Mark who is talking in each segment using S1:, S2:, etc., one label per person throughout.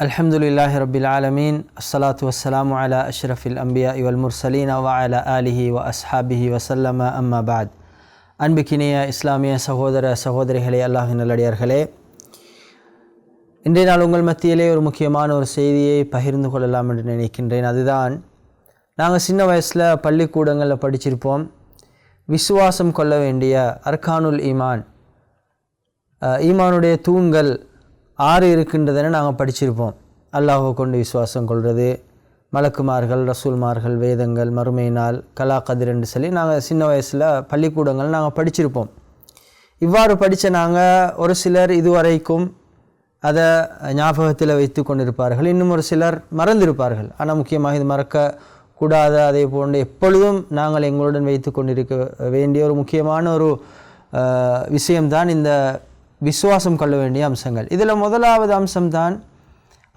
S1: الحمد لله رب العالمين الصلاة والسلام على أشرف الأنبياء والمرسلين وعلى آله وأصحابه وسلم أما بعد அன்பிக்கினிய இஸ்லாமிய சகோதர சகோதரிகளே அல்லாஹின் நல்லடியார்களே இன்றைய நாள் உங்கள் மத்தியிலே ஒரு முக்கியமான ஒரு செய்தியை பகிர்ந்து கொள்ளலாம் என்று நினைக்கின்றேன் அதுதான் நாங்கள் சின்ன வயசில் பள்ளிக்கூடங்களில் படிச்சிருப்போம் விசுவாசம் கொள்ள வேண்டிய அர்கானுல் ஈமான் அஹ், ஈமானுடைய தூண்கள் ஆறு இருக்கின்றதுன்னு நாங்கள் படிச்சிருப்போம். அல்லாஹை கொண்டு விசுவாசம் கொள்வது மலக்குமார்கள் ரசூல்மார்கள் வேதங்கள் மறுமை நாள் கலா கதிரண்டு சொல்லி நாங்கள் சின்ன வயசில் பள்ளிக்கூடங்கள் நாங்கள் படிச்சிருப்போம். இவ்வாறு படித்த நாங்கள் ஒரு சிலர் இதுவரைக்கும் அதை ஞாபகத்தில் வைத்து கொண்டிருப்பார்கள். இன்னும் ஒரு சிலர் மறந்திருப்பார்கள். ஆனால் முக்கியமாக இது மறக்க கூடாத அதே போன்று எப்பொழுதும் நாங்கள் எங்களுடன் வைத்து கொண்டிருக்க வேண்டிய ஒரு முக்கியமான ஒரு விஷயம்தான் இந்த விசுவாசம் கொள்ள வேண்டிய அம்சங்கள். இதில் முதலாவது அம்சம்தான்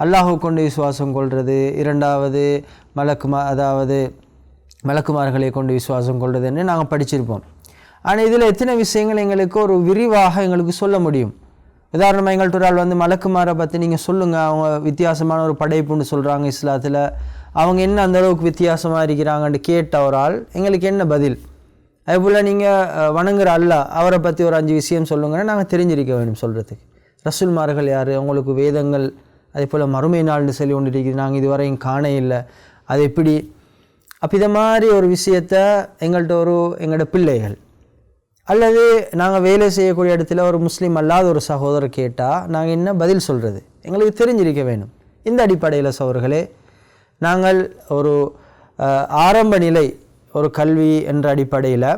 S1: அல்லாஹு கொண்டு விசுவாசம் கொள்வது இரண்டாவது மலக்குமா அதாவது மலக்குமார்களை கொண்டு விசுவாசம் கொள்வதுன்னு நாங்கள் படிச்சிருப்போம். ஆனால் இதில் எத்தனை விஷயங்கள் எங்களுக்கு ஒரு விரிவாக எங்களுக்கு சொல்ல முடியும்? உதாரணமாக எங்கள்கிட்ட ஒரு ஆள் வந்து மலக்குமாரை பற்றி நீங்கள் சொல்லுங்கள் அவங்க வித்தியாசமான ஒரு படைப்புன்னு சொல்கிறாங்க இஸ்லாத்தில். அவங்க என்ன அந்த அளவுக்கு வித்தியாசமாக இருக்கிறாங்கன்னு கேட்ட ஒரு ஆள் எங்களுக்கு என்ன பதில்? அதுபோல் நீங்கள் வணங்குற அல்லாஹ் அவரை பற்றி ஒரு அஞ்சு விஷயம் சொல்லுங்கன்னா நாங்கள் தெரிஞ்சிருக்க வேண்டும் சொல்கிறதுக்கு ரசூல்மார்கள் யார்? அவங்களுக்கு வேதங்கள் அதே போல் மறுமை நாள்னு சொல்லி ஒன்று இருக்குது. நாங்கள் இதுவரையும் காண இல்லை. அது எப்படி? அப்போ இதை மாதிரி ஒரு விஷயத்த எங்கள்கிட்ட ஒரு எங்களோட பிள்ளைகள் அல்லது நாங்கள் வேலை செய்யக்கூடிய இடத்துல ஒரு முஸ்லீம் அல்லாத ஒரு சகோதரர் கேட்டால் நாங்கள் என்ன பதில் சொல்கிறது எங்களுக்கு தெரிஞ்சிருக்க வேணும் இந்த அடிப்படையில் சகோதரர்களே நாங்கள் ஒரு ஆரம்ப நிலை ஒரு கல்வி என்ற அடிப்படையில்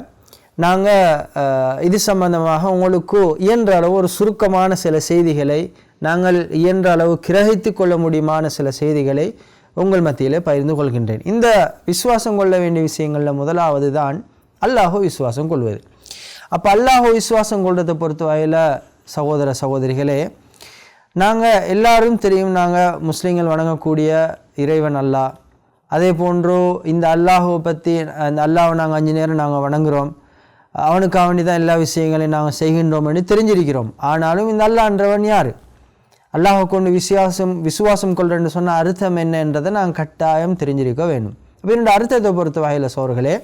S1: நாங்கள் இது சம்பந்தமாக உங்களுக்கு இயன்ற அளவு ஒரு சுருக்கமான சில செய்திகளை நாங்கள் இயன்ற அளவு கிரகித்து கொள்ள முடியுமான சில செய்திகளை உங்கள் மத்தியிலே பகிர்ந்து கொள்கின்றேன். இந்த விசுவாசம் கொள்ள வேண்டிய விஷயங்களில் முதலாவது தான் அல்லாஹோ விசுவாசம் கொள்வது. அப்போ அல்லாஹோ விசுவாசம் கொள்வதை பொறுத்த வகையில் சகோதர சகோதரிகளே நாங்கள் எல்லாரும் தெரியும் நாங்கள் முஸ்லீம்கள் வணங்கக்கூடிய இறைவன் அல்லாஹ். அதே போன்று இந்த அல்லாஹுவை பற்றி அந்த அல்லாஹ்வை நாங்கள் அஞ்சு நேரம் நாங்கள் வணங்குகிறோம் அவனுக்காக வேண்டி தான் எல்லா விஷயங்களையும் நாங்கள் செய்கின்றோம் என்று தெரிஞ்சிருக்கிறோம். ஆனாலும் இந்த அல்லான்றவன் யார்? அல்லாஹை கொண்டு விசுவாசம் விசுவாசம் கொள்றன்னு சொன்ன அர்த்தம் என்னன்றதை நாங்கள் கட்டாயம் தெரிஞ்சிருக்க வேண்டும். அப்போ அர்த்தத்தை பொறுத்த வகையில் சோர்களே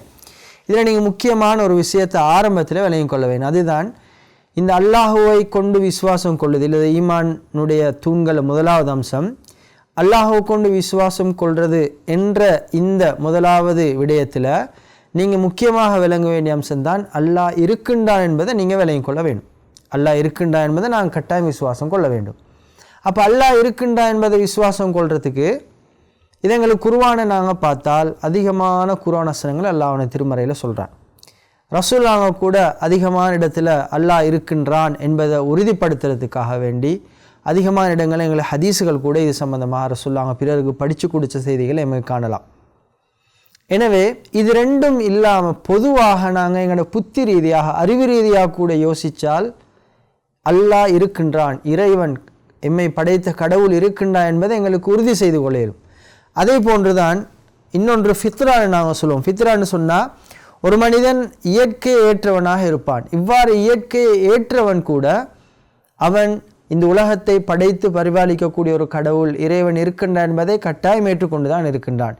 S1: இதில் நீங்கள் முக்கியமான ஒரு விஷயத்தை ஆரம்பத்தில் விளையும் கொள்ள வேண்டும். அதுதான் இந்த அல்லாஹுவை கொண்டு விசுவாசம் கொள்ளுதல் இல்லை ஈமானுடைய தூண்கள் முதலாவது அம்சம். அல்லாஹை கொண்டு விசுவாசம் கொள்வது என்ற இந்த முதலாவது விடயத்தில் நீங்கள் முக்கியமாக விளங்க வேண்டிய அம்சம்தான் அல்லாஹ் இருக்கின்றான் என்பதை நீங்கள் விளங்கிக் கொள்ள வேண்டும். அல்லாஹ் இருக்கின்றான் என்பதை நாங்கள் கட்டாயம் விசுவாசம் கொள்ள வேண்டும். அப்போ அல்லாஹ் இருக்கின்றான் என்பதை விசுவாசம் கொள்றதுக்கு இதை எங்களுக்கு நாங்கள் பார்த்தால் அதிகமான குருவானசனங்கள் அல்லாஹ் அவனை திருமறையில் சொல்கிறான் ரசூல்லாங்க கூட அதிகமான இடத்துல அல்லாஹ் இருக்கின்றான் என்பதை உறுதிப்படுத்துறதுக்காக வேண்டி அதிகமான இடங்களில் எங்களை ஹதீஸுகள் கூட இது சம்மந்தமாக சொல்லுவாங்க பிறருக்கு படித்து கொடுத்த செய்திகளை எங்களுக்கு காணலாம். எனவே இது ரெண்டும் இல்லாமல் பொதுவாக நாங்கள் எங்களோட புத்தி ரீதியாக அறிவு ரீதியாக கூட யோசித்தால் அல்லாஹ் இருக்கின்றான் இறைவன் எம்மை படைத்த கடவுள் இருக்கின்றான் என்பதை எங்களுக்கு உறுதி செய்து கொள்ள இயலும் அதே போன்றுதான் இன்னொன்று ஃபித்ரான்னு நாங்கள் சொல்லுவோம். ஃபித்ரான்னு சொன்னால் ஒரு மனிதன் இயற்கையை ஏற்றவனாக இருப்பான். இவ்வாறு இயற்கையை ஏற்றவன் கூட அவன் இந்த உலகத்தை படைத்து பரிபாலிக்கக்கூடிய ஒரு கடவுள் இறைவன் இருக்கின்றான் என்பதை கட்டாயம் ஏற்றுக்கொண்டு தான் இருக்கின்றான்.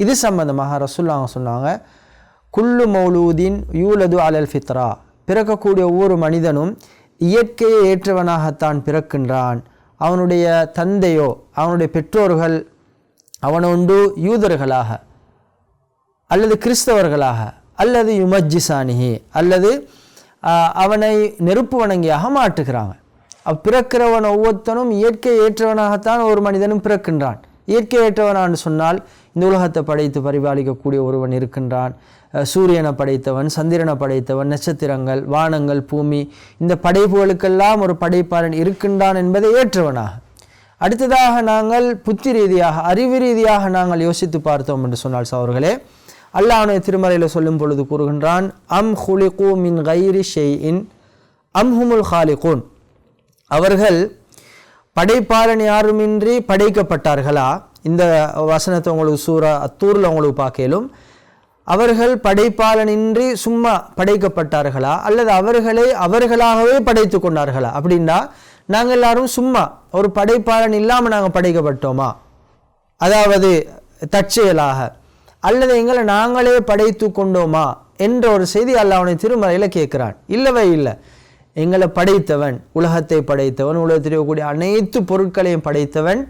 S1: இது சம்பந்தமாக ரசுல்லாங்க சொன்னாங்க குல்லு மௌலூதீன் யூலது அலல் ஃபித்ரா. பிறக்கக்கூடிய ஒவ்வொரு மனிதனும் இயற்கையை ஏற்றவனாகத்தான் பிறக்கின்றான். அவனுடைய தந்தையோ அவனுடைய பெற்றோர்கள் அவனொன்று யூதர்களாக அல்லது கிறிஸ்தவர்களாக அல்லது யுமஜ்ஜிசானிஹி அல்லது அவனை நெருப்பு வணங்கியாக மாற்றுகிறாங்க. பிறக்கிறவன் ஒவ்வொருத்தனும் இயற்கை ஏற்றவனாகத்தான் ஒரு மனிதனும் பிறக்கின்றான். இயற்கை ஏற்றவனான்னு சொன்னால் இந்த உலகத்தை படைத்து பரிபாலிக்கக்கூடிய ஒருவன் இருக்கின்றான். சூரியனை படைத்தவன் சந்திரனை படைத்தவன் நட்சத்திரங்கள் வானங்கள் பூமி இந்த படைப்புகளுக்கெல்லாம் ஒரு படைப்பாளன் இருக்கின்றான் என்பதை ஏற்றவனாக. அடுத்ததாக நாங்கள் புத்தி ரீதியாக அறிவு ரீதியாக நாங்கள் யோசித்து பார்த்தோம் என்று சொன்னால் சவர்களே அல்லாஹ்வுடைய திருமறையில் சொல்லும் பொழுது கூறுகின்றான் அம் ஹுலிகூ மின் கைரி ஷெய்இன் அம் ஹுமுல் ஹாலிகூன். அவர்கள் படைப்பாளன் யாருமின்றி படைக்கப்பட்டார்களா? இந்த வசனத்தை உங்களுக்கு சூரா அத்தூரில் உங்களுக்கு பார்க்கலும். அவர்கள் படைப்பாளனின்றி சும்மா படைக்கப்பட்டார்களா? அல்லது அவர்களை அவர்களாகவே படைத்து கொண்டார்களா? அப்படின்னா நாங்கள் எல்லாரும் சும்மா ஒரு படைப்பாளன் இல்லாமல் நாங்கள் படைக்கப்பட்டோமா? அதாவது தற்செயலாக. அல்லது எங்களை நாங்களே படைத்து கொண்டோமா? என்ற ஒரு செய்தி அவனை திருமறையில் கேட்குறான். இல்லவே இல்லை. எங்களை படைத்தவன் உலகத்தை படைத்தவன் உலகத்தில் இருக்கக்கூடிய அனைத்து பொருட்களையும் படைத்தவன்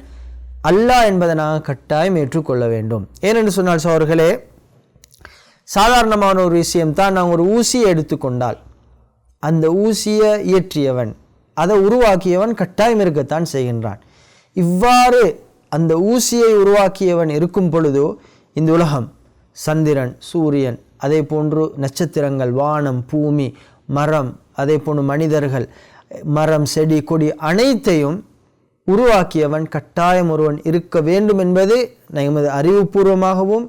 S1: அல்லாஹ் என்பதை நாங்கள் கட்டாயம் ஏற்றுக்கொள்ள வேண்டும். ஏனென்று சொன்னால் சோர்களே சாதாரணமான ஒரு விஷயம்தான் நாங்கள் ஒரு ஊசியை எடுத்துக்கொண்டால் அந்த ஊசியை இயற்றியவன் அதை உருவாக்கியவன் கட்டாயம் இருக்கத்தான் செய்கின்றான். இவ்வாறு அந்த ஊசியை உருவாக்கியவன் இருக்கும் பொழுதோ இந்த உலகம் சந்திரன் சூரியன் அதே போன்று நட்சத்திரங்கள் வானம் பூமி மரம் அதே போன்று மனிதர்கள் மரம் செடி கொடி அனைத்தையும் உருவாக்கியவன் கட்டாயம் ஒருவன் இருக்க வேண்டும் என்பது நமது அறிவுபூர்வமாகவும்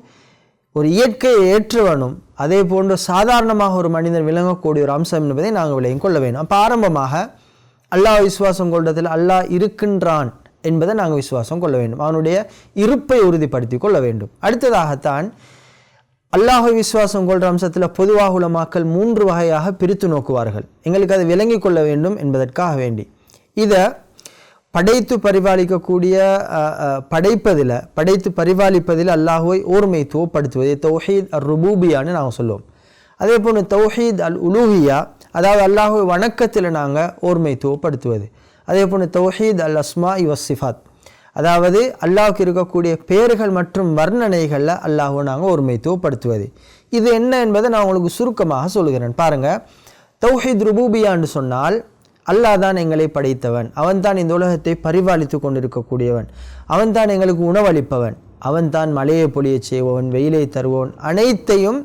S1: ஒரு இயற்கையை ஏற்றவனும் அதே போன்று சாதாரணமாக ஒரு மனிதன் விளங்கக்கூடிய ஒரு அம்சம் என்பதை நாங்கள் விளையும் கொள்ள வேண்டும். அப்போ ஆரம்பமாக அல்லாஹ் விசுவாசம் கொள்றதில் அல்லாஹ் இருக்கின்றான் என்பதை நாங்கள் விசுவாசம் கொள்ள வேண்டும். அவனுடைய இருப்பை உறுதிப்படுத்தி கொள்ள வேண்டும். அடுத்ததாகத்தான் அல்லாஹ விசுவாசம் கொள்கிற அம்சத்தில் பொதுவாக உள்ள மக்கள் மூன்று வகையாக பிரித்து நோக்குவார்கள். எங்களுக்கு அதை விளங்கிக் கொள்ள வேண்டும் என்பதற்காக வேண்டி. இதை படைத்து பரிபாலிக்கக்கூடிய படைப்பதில் படைத்து பரிபாலிப்பதில் அல்லாஹுவை ஓர்மைத்துவப்படுத்துவது தௌஹீத் அர் ருபூபியான்னு நாங்கள் சொல்லுவோம். அதே போன்று தௌஹீத் அல் உலூஹியா அதாவது அல்லாஹுவை வணக்கத்தில் நாங்கள் ஓர்மைத்துவப்படுத்துவது அதே போன்று தௌஹீத் அல் அஸ்மா இவசிஃபாத் அதாவது அல்லாவுக்கு இருக்கக்கூடிய பெயர்கள் மற்றும் வர்ணனைகளில் அல்லாஹுவை நாங்கள் ஒருமைத்துவப்படுத்துவது. இது என்ன என்பதை நான் உங்களுக்கு சுருக்கமாக சொல்கிறேன் பாருங்கள் தௌஹித் ருபூபியான்னு சொன்னால் அல்லாஹ் தான் எங்களை படைத்தவன். அவன்தான் இந்த உலகத்தை பரிபாலித்து கொண்டிருக்கக்கூடியவன். அவன்தான் எங்களுக்கு உணவளிப்பவன். அவன்தான் மலையை பொழியச் செய்பவன் வெயிலை தருபவன். அனைத்தையும்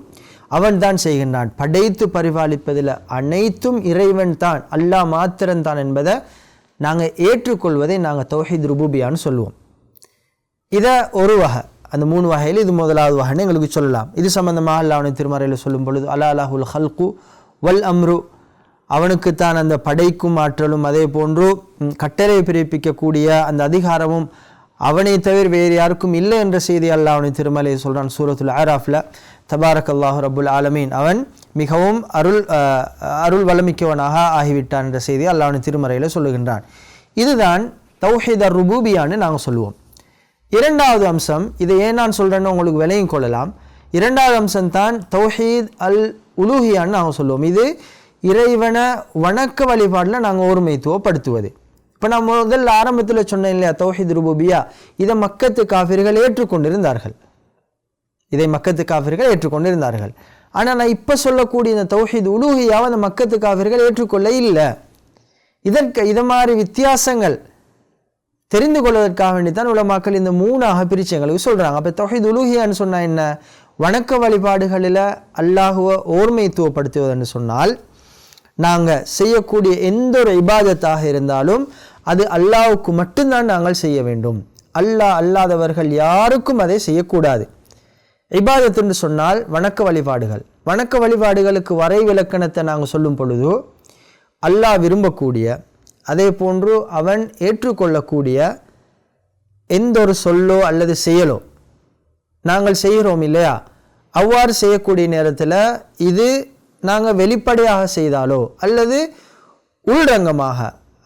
S1: அவன்தான் செய்கின்றான். படைத்து பரிபாலிப்பதில் அனைத்தும் இறைவன் தான். அல்லாஹ் மாத்திரம்தான் என்பதை நாங்கள் ஏற்றுக்கொள்வதை நாங்கள் தௌஹீத் ருபூபியான்னு சொல்லுவோம். இதை ஒரு வகை அந்த மூணு வகையில் இது முதலாவது வகைன்னு எங்களுக்கு சொல்லலாம். இது சம்பந்தமாக அல்லாவுடைய திருமறையில் சொல்லும் பொழுது அலா அலாஹுல் ஹல்கு வல் அம்ரு. அவனுக்குத்தான் அந்த படைக்கும் ஆற்றலும் அதே போன்று கட்டளை பிறப்பிக்கக்கூடிய அந்த அதிகாரமும் அவனை தவிர வேறு யாருக்கும் இல்லை என்ற செய்தி அல்லாஹ்வுடைய திருமலை சொல்கிறான் சூரத்துல் ஆராஃபில். தபாரக் அல்லாஹு ரபுல் ஆலமீன். அவன் மிகவும் அருள் அருள் வளமிக்கவனாக ஆகிவிட்டான் என்ற செய்தி அல்லாஹ்வுடைய திருமறையில் சொல்லுகின்றான். இதுதான் தௌஹீத் அர் ருபூபியான்னு நாங்கள் சொல்லுவோம். இரண்டாவது அம்சம் இதை ஏன் நான் சொல்கிறேன்னு உங்களுக்கு விலையும் கொள்ளலாம். இரண்டாவது அம்சம் தான் தௌஹீத் அல் உலூஹியான்னு நாங்கள் சொல்லுவோம். இது இறைவன வணக்க வழிபாடில் நாங்கள் ஒருமைத்துவப்படுத்துவது. இப்போ நான் முதல்ல ஆரம்பத்தில் சொன்னேன் இல்லையா தௌஹித் ருபூபியா? இதை மக்கத்து காஃபிர்கள் ஏற்றுக்கொண்டிருந்தார்கள். இதை மக்கத்து காஃபிர்கள் ஏற்றுக்கொண்டிருந்தார்கள். ஆனால் நான் இப்போ சொல்லக்கூடிய இந்த தௌஹித் உலூஹியாவை அந்த மக்கத்து காஃபிர்கள் ஏற்றுக்கொள்ள இல்லை. இதற்கு இதை மாதிரி வித்தியாசங்கள் தெரிந்து கொள்வதற்காக வேண்டித்தான் உலமாக்கள் இந்த மூணாக பிரித்து எங்களுக்கு சொல்றாங்க. அப்போ தொகைத் உலுகியான்னு சொன்னால் என்ன? வணக்க வழிபாடுகளில் அல்லாஹுவை ஓர்மைத்துவப்படுத்துவதுன்னு சொன்னால் நாங்கள் செய்யக்கூடிய எந்த ஒரு இபாதத்தாக இருந்தாலும் அது அல்லாவுக்கு மட்டும்தான் நாங்கள் செய்ய வேண்டும். அல்லாஹ் அல்லாதவர்கள் யாருக்கும் அதை செய்யக்கூடாது. இபாதத் என்று சொன்னால் வணக்க வழிபாடுகள். வணக்க வழிபாடுகளுக்கு வரை விளக்கணத்தை நாங்கள் சொல்லும் பொழுது அல்லாஹ் விரும்பக்கூடிய அதே போன்று அவன் ஏற்றுக்கொள்ளக்கூடிய எந்த ஒரு சொல்லோ அல்லது செயலோ நாங்கள் செய்கிறோம் இல்லையா? அவ்வாறு செய்யக்கூடிய நேரத்தில் இது நாங்கள் வெளிப்படையாக செய்தாலோ அல்லது உள்ரங்கமாக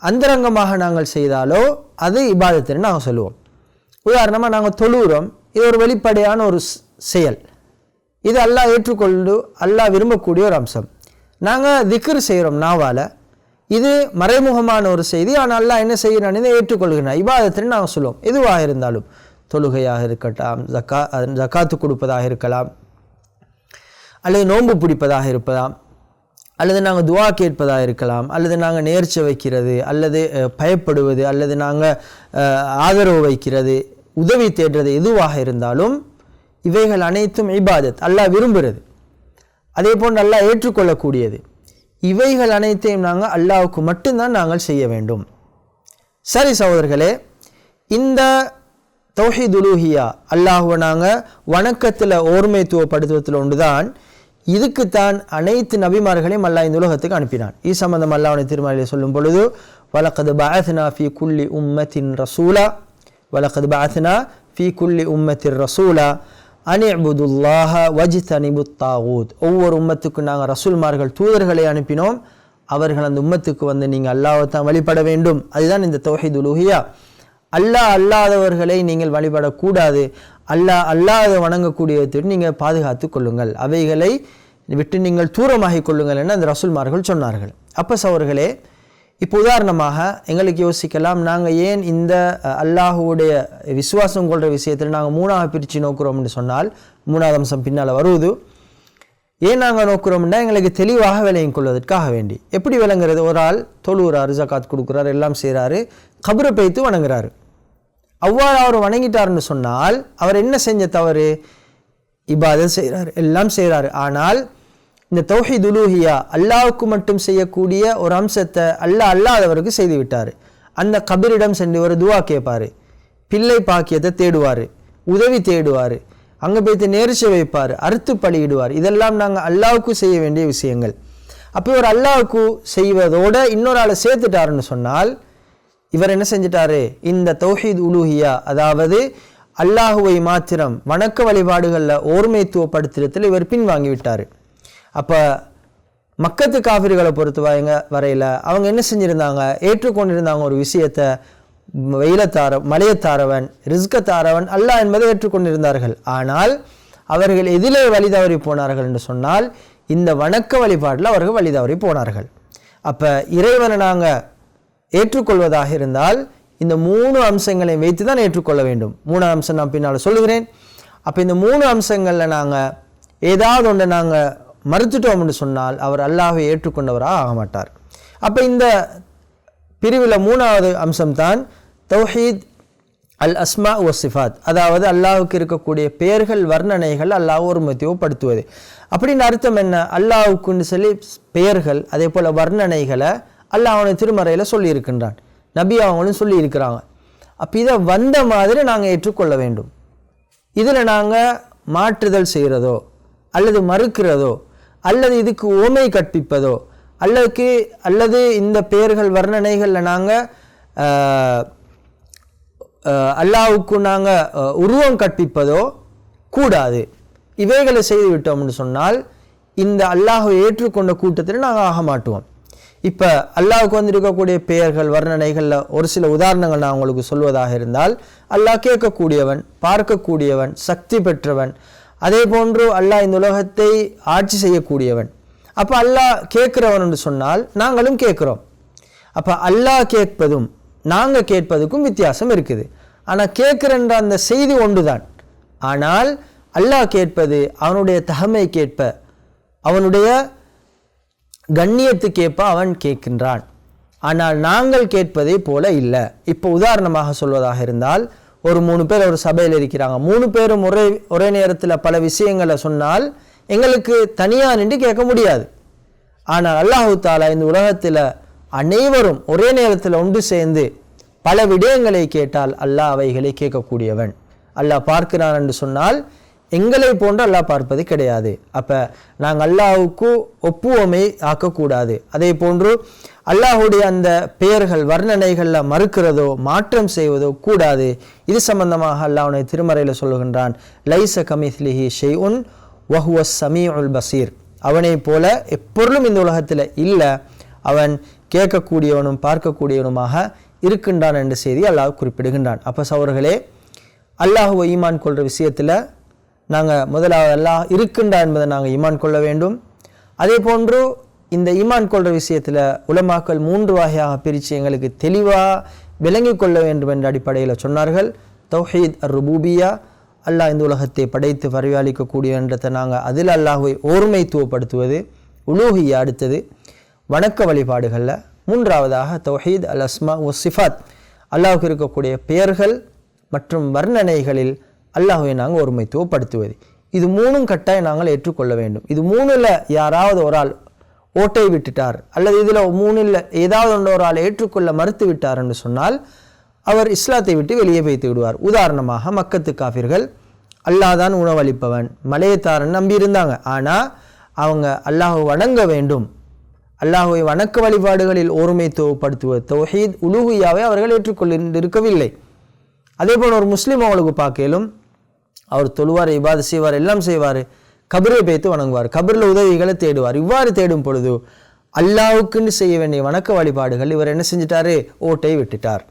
S1: அந்தரங்கமாக நாங்கள் செய்தாலோ அது இபாதத்துன்னு நாங்கள் சொல்லுவோம். உதாரணமாக நாங்கள் தொழுகிறோம். இது ஒரு வெளிப்படையான ஒரு செயல். இது அல்லாஹ் ஏற்றுக்கொண்டு அல்லாஹ் விரும்பக்கூடிய ஒரு அம்சம். நாங்கள் திக்ர் செய்கிறோம் நாவால். இது மறைமுகமான ஒரு செய்தி. ஆனால் அல்லாஹ் என்ன செய்கிறான்? இதை ஏற்றுக்கொள்கிறான். இபாதத்துன்னு நாங்கள் சொல்லுவோம். எதுவாக இருந்தாலும். தொழுகையாக இருக்கட்டும் ஜக்கா ஜக்காத்து கொடுப்பதாக இருக்கலாம். அல்லது நோன்பு பிடிப்பதாக இருப்பதாம். அல்லது நாங்கள் துவா கேட்பதாக இருக்கலாம் அல்லது நாங்கள் நேர்ச்சி வைக்கிறது அல்லது பயப்படுவது அல்லது நாங்கள் ஆதரவு வைக்கிறது உதவி தேடுறது எதுவாக இருந்தாலும் இவைகள் அனைத்தும் இபாதத் அல்லாஹ் விரும்புகிறது அதே போன்று அல்லாஹ் ஏற்றுக்கொள்ளக்கூடியது. இவைகள் அனைத்தையும் நாங்கள் அல்லாவுக்கு மட்டும்தான் நாங்கள் செய்ய வேண்டும். சரி சகோதரர்களே இந்த தௌஹீத் துலூஹியா அல்லாஹுவை நாங்கள் வணக்கத்தில் ஓர்மைத்துவப்படுத்துவதில் ஒன்றுதான் இதுக்குத்தான் அனைத்து நபிமார்களையும் அல்லாஹ் இந்த உலகத்துக்கு அனுப்பினான். இது சம்பந்தம் அல்லாவுடைய திருமலையில் சொல்லும் பொழுது வலக்கது பஅத்னா ஃபி குல்லி உம்மத்தின் ரசூலா வழக்கது பஅத்னா ஃபி குல்லி உம்மத்தின் ரசூலா அனிபுதுல்லாஹ அனிபு தாவூத் ஒவ்வொரு உம்மத்துக்கும் நாங்கள் ரசூல்மார்கள் தூதர்களை அனுப்பினோம். அவர்கள் அந்த உம்மத்துக்கு வந்து நீங்கள் அல்லாவை தான் வழிபட வேண்டும். அதுதான் இந்த தொகை உலுஹியா அல்லாஹ் அல்லாதவர்களை நீங்கள் வழிபடக்கூடாது. அல்லாஹ் அல்லாத வணங்கக்கூடியவற்றை நீங்கள் பாதுகாத்து கொள்ளுங்கள். அவைகளை விட்டு நீங்கள் தூரமாகி கொள்ளுங்கள் என அந்த ரசூல்மார்கள் சொன்னார்கள். அப்போ சவர்களே இப்போ உதாரணமாக எங்களுக்கு யோசிக்கலாம் நாங்கள் ஏன் இந்த அல்லாஹுடைய விசுவாசம் கொள்கிற விஷயத்தில் நாங்கள் மூணாக பிரித்து நோக்குறோம்னு சொன்னால் மூணாவது அம்சம் பின்னால் வருவது ஏன் நாங்கள் நோக்குறோம்னா எங்களுக்கு தெளிவாக விளையும் கொள்வதற்காக வேண்டி. எப்படி விளங்குறது? ஒரு ஆள் தொழுகிறாரு ஜக்காத் கொடுக்குறாரு எல்லாம் செய்கிறாரு கபரை பெய்த்து வணங்குறாரு. அவ்வாறு அவர் வணங்கிட்டாருன்னு சொன்னால் அவர் என்ன செஞ்ச தவறு? இபாதம் செய்கிறார் எல்லாம் செய்கிறாரு ஆனால் இந்த தௌஹீத் உலூஹியா அல்லாவுக்கு மட்டும் செய்யக்கூடிய ஒரு அம்சத்தை அல்லாஹ் அல்லாதவருக்கு செய்து விட்டார். அந்த கபிரிடம் சென்று ஒரு துவா கேட்பார். பிள்ளை பாக்கியத்தை தேடுவார் உதவி தேடுவார் அங்கே போய்த்து நேர்ச்சி வைப்பார் அறுத்து பழியிடுவார் இதெல்லாம் நாங்கள் அல்லாவுக்கு செய்ய வேண்டிய விஷயங்கள். அப்போ ஒரு அல்லாவுக்கு செய்வதோடு இன்னொரு ஆளை சேர்த்துட்டாருன்னு சொன்னால் இவர் என்ன செஞ்சிட்டாரு? இந்த தௌஹீத் உலூஹியா அதாவது அல்லாஹுவை மாத்திரம் வணக்க வழிபாடுகளில் ஓர்மைத்துவப்படுத்துறதுல இவர் பின்வாங்கி விட்டார் அப்போ மக்கத்து காஃபிர்களை பொறுத்தவாங்க வரையில் அவங்க என்ன செஞ்சுருந்தாங்க? ஏற்றுக்கொண்டிருந்தாங்க ஒரு விஷயத்தை. வெயிலத்தார மலையத்தாரவன் ரிஸ்கத்தாரவன் அல்லாஹ் என்பதை ஏற்றுக்கொண்டிருந்தார்கள். ஆனால் அவர்கள் எதிலே வழி தவறி போனார்கள் என்று சொன்னால் இந்த வணக்க வழிபாட்டில் அவர்கள் வழி தவறி போனார்கள். அப்போ இறைவனை நாங்கள் ஏற்றுக்கொள்வதாக இருந்தால் இந்த மூணு அம்சங்களை வைத்து தான் ஏற்றுக்கொள்ள வேண்டும். மூணு அம்சம் நான் பின்னால் சொல்லுகிறேன். அப்போ இந்த மூணு அம்சங்களில் நாங்கள் ஏதாவது ஒன்று நாங்கள் மறுத்துட்டோம்னு சொன்னால் அவர் அல்லாஹை ஏற்றுக்கொண்டவராக ஆக மாட்டார். அப்போ இந்த பிரிவில் மூணாவது அம்சம்தான் தௌஹீத் அல் அஸ்மா ஒ சிஃபாத். அதாவது அல்லாஹுக்கு இருக்கக்கூடிய பெயர்கள் வர்ணனைகள் அல்லாஹ் ஒருமத்தியப்படுத்துவது அப்படின்னு அர்த்தம் என்ன? அல்லாஹுக்குன்னு சொல்லி பெயர்கள் அதே போல் வர்ணனைகளை அல்லாஹ் அவனை திருமறையில் சொல்லியிருக்கின்றான். நபி அவங்களும் சொல்லியிருக்கிறாங்க. அப்போ இதை வந்த மாதிரி நாங்கள் ஏற்றுக்கொள்ள வேண்டும். இதில் நாங்கள் மாற்றுதல் செய்கிறதோ அல்லது மறுக்கிறதோ அல்லது இதுக்கு ஓமை கற்பிப்பதோ அல்லதுக்கு அல்லது இந்த பெயர்கள் வர்ணனைகளில் நாங்கள் அல்லாவுக்கு நாங்கள் உருவம் கற்பிப்பதோ கூடாது. இவைகளை செய்துவிட்டோம்னு சொன்னால் இந்த அல்லாஹை ஏற்றுக்கொண்ட கூட்டத்தில் நாங்கள் ஆக மாட்டுவோம் இப்போ அல்லாவுக்கு வந்திருக்கக்கூடிய பெயர்கள் வர்ணனைகளில் ஒரு சில உதாரணங்கள் நான் உங்களுக்கு சொல்வதாக இருந்தால் அல்லாஹ் கேட்கக்கூடியவன் பார்க்கக்கூடியவன் சக்தி பெற்றவன் அதே போன்று அல்லாஹ் இந்த உலகத்தை ஆட்சி செய்யக்கூடியவன். அப்போ அல்லாஹ் கேட்குறவன் என்று சொன்னால் நாங்களும் கேட்குறோம். அப்போ அல்லாஹ் கேட்பதும் நாங்கள் கேட்பதுக்கும் வித்தியாசம் இருக்குது. ஆனால் கேட்குறன்ற அந்த செய்தி ஒன்றுதான். ஆனால் அல்லாஹ் கேட்பது அவனுடைய தகமை கேட்ப அவனுடைய கண்ணியத்துக்கேற்ப அவன் கேட்கின்றான். ஆனால் நாங்கள் கேட்பதை போல இல்லை. இப்போ உதாரணமாக சொல்வதாக இருந்தால் ஒரு மூணு பேர் ஒரு சபையில் இருக்கிறாங்க. மூணு பேரும் ஒரே ஒரே நேரத்தில் பல விஷயங்களை சொன்னால் எங்களுக்கு தனியாக நின்று கேட்க முடியாது. ஆனால் அல்லாஹு தாலா இந்த உலகத்தில் அனைவரும் ஒரே நேரத்தில் ஒன்று சேர்ந்து பல விடயங்களை கேட்டால் அல்லாஹ் அவைகளை கேட்கக்கூடியவன். அல்லாஹ் பார்க்கிறான் என்று சொன்னால் எங்களை போன்று அல்லாஹ் பார்ப்பது கிடையாது. அப்போ நாங்கள் அல்லாஹுக்கு ஒப்புவமை ஆக்கக்கூடாது. அதே போன்று அல்லாஹுடைய அந்த பெயர்கள் வர்ணனைகளில் மறுக்கிறதோ மாற்றம் செய்வதோ கூடாது. இது சம்பந்தமாக அல்லாஹ் திருமறையில் சொல்லுகின்றான் லைச கமிஸ்லிஹி ஷெய் உன் வஹுவ சமீ உல் பசீர் அவனைப் போல எப்பொருளும் இந்த உலகத்தில் இல்லை. அவன் கேட்கக்கூடியவனும் பார்க்கக்கூடியவனுமாக இருக்கின்றான் என்ற செய்தி அல்லாஹ் குறிப்பிடுகின்றான். அப்போ சவர்களே அல்லாஹுவை ஈமான் கொள்கிற விஷயத்தில் நாங்கள் முதலாவது அல்லாஹ் இருக்கின்றான் என்பதை நாங்கள் ஈமான் கொள்ள வேண்டும். அதே போன்று இந்த ஈமான் கொள்கிற விஷயத்தில் உலமாக்கள் மூன்று வகையாக பிரித்து எங்களுக்கு தெளிவாக விளங்கி கொள்ள வேண்டும் என்ற அடிப்படையில் சொன்னார்கள். தௌஹீத் அர் ருபூபியா அல்லாஹ் இந்த உலகத்தை படைத்து பரிபாலிக்கக்கூடியன்றதை நாங்கள் அதில் அல்லாஹுவை ஓர்மைத்துவப்படுத்துவது உலூகியா அடுத்தது. வணக்க வழிபாடுகளில் மூன்றாவதாக தௌஹீத் அல் அஸ்மா ஒ சிஃபாத் அல்லாஹுக்கு இருக்கக்கூடிய பெயர்கள் மற்றும் வர்ணனைகளில் அல்லாஹுவை நாங்கள் ஒருமைத்துவப்படுத்துவது. இது மூணும் கட்டாயம் நாங்கள் ஏற்றுக்கொள்ள வேண்டும். இது மூணில் யாராவது ஒரு ஆள் ஓட்டை விட்டுட்டார் அல்லது இதில் மூணில் ஏதாவது ஒன்று ஒரு ஆள் ஏற்றுக்கொள்ள மறுத்து விட்டார் என்று சொன்னால் அவர் இஸ்லாத்தை விட்டு வெளியே வைத்து விடுவார். உதாரணமாக மக்கத்து காஃபிர்கள் அல்லாஹ் தான் உணவளிப்பவன் மலையத்தாரன் நம்பி இருந்தாங்க. ஆனால் அவங்க அல்லாஹை வணங்க வேண்டும். அல்லாஹுவை வணக்க வழிபாடுகளில் ஒருமைத்துவப்படுத்துவது தௌஹீத் உலுகுயாவை அவர்கள் ஏற்றுக்கொண்டிருக்கவில்லை. அதே போல் ஒரு முஸ்லீம் அவங்களுக்கு பார்க்கலும் அவர் தொழுவார் இவ்வாறு செய்வார் எல்லாம் செய்வார். கபரை பேத்து வணங்குவார். கபரில் உதவிகளை தேடுவார். இவ்வாறு தேடும் பொழுது அல்லாவுக்குன்னு செய்ய வேண்டிய வணக்க வழிபாடுகள் இவர் என்ன செஞ்சிட்டாரு? ஓட்டை விட்டுட்டார்.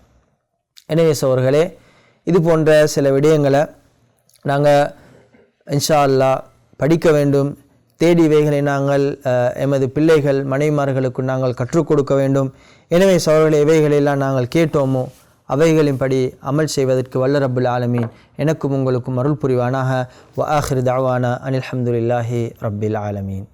S1: எனவே சோர்களே இது போன்ற சில விடயங்களை நாங்கள் இன்ஷா அல்லாஹ் படிக்க வேண்டும். தேடி இவைகளை நாங்கள் எமது பிள்ளைகள் மனைமார்களுக்கு நாங்கள் கற்றுக் கொடுக்க வேண்டும். எனவே சோழர்களை இவைகளெல்லாம் நாங்கள் கேட்டோமோ? அவைகளின்படி அமல் செய்வதற்கு வல்ல ரப்புல் ஆலமீன். எனக்கும் உங்களுக்கும் அருள் புரிவானாக. வ ஆஹிர் தாவானா அனில் அஹமதுல்லாஹி ரபில் ஆலமீன்.